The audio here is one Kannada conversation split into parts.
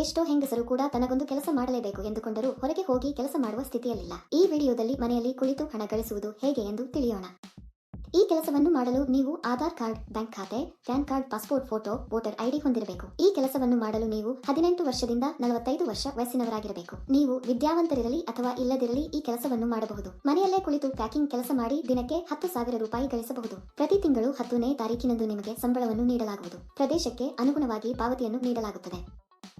ಎಷ್ಟೋ ಹೆಂಗಸರು ಕೂಡ ತನಗೊಂದು ಕೆಲಸ ಮಾಡಲೇಬೇಕು ಎಂದುಕೊಂಡರೂ ಹೊರಗೆ ಹೋಗಿ ಕೆಲಸ ಮಾಡುವ ಸ್ಥಿತಿಯಲ್ಲಿಲ್ಲ. ಈ ವಿಡಿಯೋದಲ್ಲಿ ಮನೆಯಲ್ಲಿ ಕುಳಿತು ಹಣ ಗಳಿಸುವುದು ಹೇಗೆ ಎಂದು ತಿಳಿಯೋಣ. ಈ ಕೆಲಸವನ್ನು ಮಾಡಲು ನೀವು ಆಧಾರ್ ಕಾರ್ಡ್, ಬ್ಯಾಂಕ್ ಖಾತೆ, PAN card, passport photo, voter ID ಹೊಂದಿರಬೇಕು. ಈ ಕೆಲಸವನ್ನು ಮಾಡಲು ನೀವು ಹದಿನೆಂಟು ವರ್ಷದಿಂದ ನಲವತ್ತೈದು ವರ್ಷ ವಯಸ್ಸಿನವರಾಗಿರಬೇಕು. ನೀವು ವಿದ್ಯಾವಂತರಿರಲಿ ಅಥವಾ ಇಲ್ಲದಿರಲಿ ಈ ಕೆಲಸವನ್ನು ಮಾಡಬಹುದು. ಮನೆಯಲ್ಲೇ ಕುಳಿತು ಪ್ಯಾಕಿಂಗ್ ಕೆಲಸ ಮಾಡಿ ದಿನಕ್ಕೆ ಹತ್ತು ಸಾವಿರ ರೂಪಾಯಿ ಗಳಿಸಬಹುದು. ಪ್ರತಿ ತಿಂಗಳು ಹತ್ತನೇ ತಾರೀಕಿನಂದು ನಿಮಗೆ ಸಂಬಳವನ್ನು ನೀಡಲಾಗುವುದು. ಪ್ರದೇಶಕ್ಕೆ ಅನುಗುಣವಾಗಿ ಪಾವತಿಯನ್ನು ನೀಡಲಾಗುತ್ತದೆ.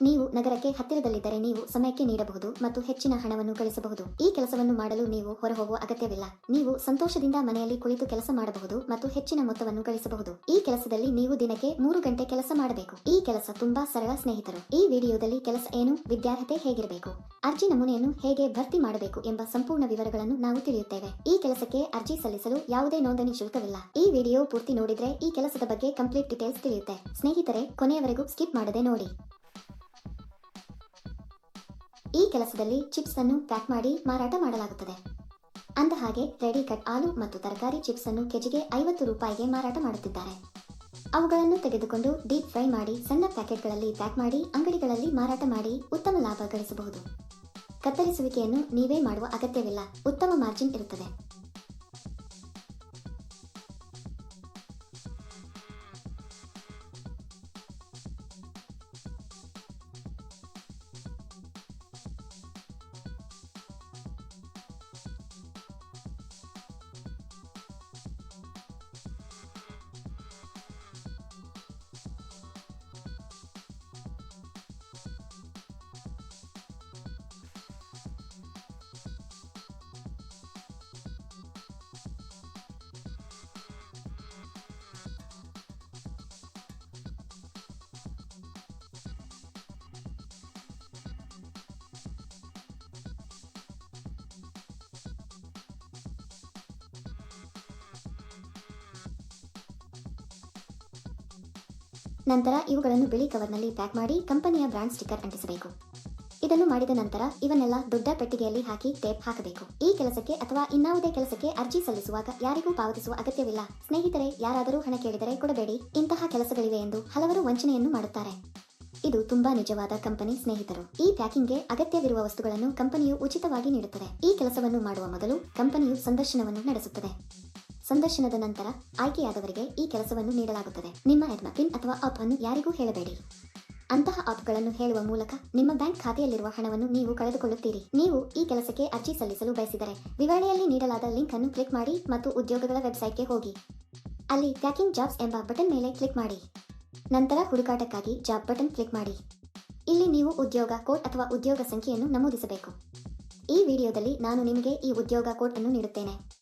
ನೀವು ನಗರಕ್ಕೆ ಹತ್ತಿರದಲ್ಲಿದ್ದರೆ ನೀವು ಸಮಯಕ್ಕೆ ನೀಡಬಹುದು ಮತ್ತು ಹೆಚ್ಚಿನ ಹಣವನ್ನು ಗಳಿಸಬಹುದು. ಈ ಕೆಲಸವನ್ನು ಮಾಡಲು ನೀವು ಹೊರಹೋಗುವ ಅಗತ್ಯವಿಲ್ಲ. ನೀವು ಸಂತೋಷದಿಂದ ಮನೆಯಲ್ಲಿ ಕುಳಿತು ಕೆಲಸ ಮಾಡಬಹುದು ಮತ್ತು ಹೆಚ್ಚಿನ ಮೊತ್ತವನ್ನು ಗಳಿಸಬಹುದು. ಈ ಕೆಲಸದಲ್ಲಿ ನೀವು ದಿನಕ್ಕೆ ಮೂರು ಗಂಟೆ ಕೆಲಸ ಮಾಡಬೇಕು. ಈ ಕೆಲಸ ತುಂಬಾ ಸರಳ, ಸ್ನೇಹಿತರು. ಈ ವಿಡಿಯೋದಲ್ಲಿ ಕೆಲಸ ಏನು, ವಿದ್ಯಾರ್ಹತೆ ಹೇಗಿರಬೇಕು, ಅರ್ಜಿ ನಮೂನೆಯನ್ನು ಹೇಗೆ ಭರ್ತಿ ಮಾಡಬೇಕು ಎಂಬ ಸಂಪೂರ್ಣ ವಿವರಗಳನ್ನು ನಾವು ತಿಳಿಯುತ್ತೇವೆ. ಈ ಕೆಲಸಕ್ಕೆ ಅರ್ಜಿ ಸಲ್ಲಿಸಲು ಯಾವುದೇ ನೋಂದಣಿ ಶುಲ್ಕವಿಲ್ಲ. ಈ ವಿಡಿಯೋ ಪೂರ್ತಿ ನೋಡಿದ್ರೆ ಈ ಕೆಲಸದ ಬಗ್ಗೆ ಕಂಪ್ಲೀಟ್ ಡೀಟೇಲ್ಸ್ ತಿಳಿಯುತ್ತೆ. ಸ್ನೇಹಿತರೆ, ಕೊನೆಯವರೆಗೂ ಸ್ಕಿಪ್ ಮಾಡದೆ ನೋಡಿ. ಈ ಕೆಲಸದಲ್ಲಿ ಚಿಪ್ಸ್ ಅನ್ನು ಪ್ಯಾಕ್ ಮಾಡಿ ಮಾರಾಟ ಮಾಡಲಾಗುತ್ತದೆ. ಅಂದ ಹಾಗೆ ರೆಡಿ ಕಟ್ ಆಲೂ ಮತ್ತು ತರಕಾರಿ ಚಿಪ್ಸ್ ಅನ್ನು ಕೆಜಿಗೆ ಐವತ್ತು ರೂಪಾಯಿಗೆ ಮಾರಾಟ ಮಾಡುತ್ತಿದ್ದಾರೆ. ಅವುಗಳನ್ನು ತೆಗೆದುಕೊಂಡು ಡೀಪ್ ಫ್ರೈ ಮಾಡಿ ಸಣ್ಣ ಪ್ಯಾಕೆಟ್ಗಳಲ್ಲಿ ಪ್ಯಾಕ್ ಮಾಡಿ ಅಂಗಡಿಗಳಲ್ಲಿ ಮಾರಾಟ ಮಾಡಿ ಉತ್ತಮ ಲಾಭ ಗಳಿಸಬಹುದು. ಕತ್ತರಿಸುವಿಕೆಯನ್ನು ನೀವೇ ಮಾಡುವ ಅಗತ್ಯವಿಲ್ಲ. ಉತ್ತಮ ಮಾರ್ಜಿನ್ ಇರುತ್ತದೆ. ನಂತರ ಇವುಗಳನ್ನು ಬಿಳಿ ಕವರ್ನಲ್ಲಿ ಪ್ಯಾಕ್ ಮಾಡಿ ಕಂಪನಿಯ ಬ್ರಾಂಡ್ ಸ್ಟಿಕ್ಕರ್ ಅಂಟಿಸಬೇಕು. ಇದನ್ನು ಮಾಡಿದ ನಂತರ ಇವನ್ನೆಲ್ಲ ದೊಡ್ಡ ಪೆಟ್ಟಿಗೆಯಲ್ಲಿ ಹಾಕಿ ಟೇಪ್ ಹಾಕಬೇಕು. ಈ ಕೆಲಸಕ್ಕೆ ಅಥವಾ ಇನ್ನಾವುದೇ ಕೆಲಸಕ್ಕೆ ಅರ್ಜಿ ಸಲ್ಲಿಸುವಾಗ ಯಾರಿಗೂ ಪಾವತಿಸುವ ಅಗತ್ಯವಿಲ್ಲ. ಸ್ನೇಹಿತರೆ, ಯಾರಾದರೂ ಹಣ ಕೇಳಿದರೆ ಕೊಡಬೇಡಿ. ಇಂತಹ ಕೆಲಸಗಳಿವೆ ಎಂದು ಹಲವರು ವಂಚನೆಯನ್ನು ಮಾಡುತ್ತಾರೆ. ಇದು ತುಂಬಾ ನಿಜವಾದ ಕಂಪನಿ ಸ್ನೇಹಿತರು. ಈ ಪ್ಯಾಕಿಂಗ್ಗೆ ಅಗತ್ಯವಿರುವ ವಸ್ತುಗಳನ್ನು ಕಂಪನಿಯು ಉಚಿತವಾಗಿ ನೀಡುತ್ತದೆ. ಈ ಕೆಲಸವನ್ನು ಮಾಡುವ ಮೊದಲು ಕಂಪನಿಯು ಸಂದರ್ಶನವನ್ನು ನಡೆಸುತ್ತದೆ. ಸಂದರ್ಶನದ ನಂತರ ಆಯ್ಕೆಯಾದವರಿಗೆ ಈ ಕೆಲಸವನ್ನು ನೀಡಲಾಗುತ್ತದೆ. ನಿಮ್ಮ ಎಡ್ಮ ಪಿನ್ ಅಥವಾ ಆಪ್ ಅನ್ನು ಯಾರಿಗೂ ಹೇಳಬೇಡಿ. ಅಂತಹ ಆಪ್ಗಳನ್ನು ಹೇಳುವ ಮೂಲಕ ನಿಮ್ಮ ಬ್ಯಾಂಕ್ ಖಾತೆಯಲ್ಲಿರುವ ಹಣವನ್ನು ನೀವು ಕಳೆದುಕೊಳ್ಳುತ್ತೀರಿ. ನೀವು ಈ ಕೆಲಸಕ್ಕೆ ಅರ್ಜಿ ಸಲ್ಲಿಸಲು ಬಯಸಿದರೆ ವಿವರಣೆಯಲ್ಲಿ ನೀಡಲಾದ ಲಿಂಕ್ ಅನ್ನು ಕ್ಲಿಕ್ ಮಾಡಿ ಮತ್ತು ಉದ್ಯೋಗಗಳ ವೆಬ್ಸೈಟ್ಗೆ ಹೋಗಿ. ಅಲ್ಲಿ ಪ್ಯಾಕಿಂಗ್ ಜಾಬ್ಸ್ ಎಂಬ ಬಟನ್ ಮೇಲೆ ಕ್ಲಿಕ್ ಮಾಡಿ. ನಂತರ ಹುಡುಕಾಟಕ್ಕಾಗಿ ಜಾಬ್ ಬಟನ್ ಕ್ಲಿಕ್ ಮಾಡಿ. ಇಲ್ಲಿ ನೀವು ಉದ್ಯೋಗ ಕೋಡ್ ಅಥವಾ ಉದ್ಯೋಗ ಸಂಖ್ಯೆಯನ್ನು ನಮೂದಿಸಬೇಕು. ಈ ವಿಡಿಯೋದಲ್ಲಿ ನಾನು ನಿಮಗೆ ಈ ಉದ್ಯೋಗ ಕೋಡ್ ಅನ್ನು ನೀಡುತ್ತೇನೆ.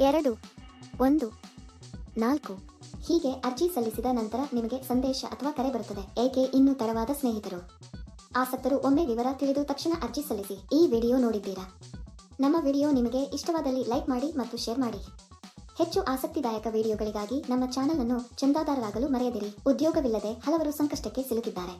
ಎರಡು, ಒಂದು, ನಾಲ್ಕು. ಹೀಗೆ ಅರ್ಜಿ ಸಲ್ಲಿಸಿದ ನಂತರ ನಿಮಗೆ ಸಂದೇಶ ಅಥವಾ ಕರೆ ಬರುತ್ತದೆ. ಏಕೆ ಇನ್ನೂ ತಡವಾದ ಸ್ನೇಹಿತರು? ಆಸಕ್ತರು ಒಮ್ಮೆ ವಿವರ ತಿಳಿದು ತಕ್ಷಣ ಅರ್ಜಿ ಸಲ್ಲಿಸಿ. ಈ ವಿಡಿಯೋ ನೋಡಿದ್ದೀರಾ? ನಮ್ಮ ವಿಡಿಯೋ ನಿಮಗೆ ಇಷ್ಟವಾದಲ್ಲಿ ಲೈಕ್ ಮಾಡಿ ಮತ್ತು ಶೇರ್ ಮಾಡಿ. ಹೆಚ್ಚು ಆಸಕ್ತಿದಾಯಕ ವಿಡಿಯೋಗಳಿಗಾಗಿ ನಮ್ಮ ಚಾನಲ್ ಅನ್ನು ಚಂದಾದಾರರಾಗಲು ಮರೆಯದಿರಿ. ಉದ್ಯೋಗವಿಲ್ಲದೆ ಹಲವರು ಸಂಕಷ್ಟಕ್ಕೆ ಸಿಲುಕಿದ್ದಾರೆ.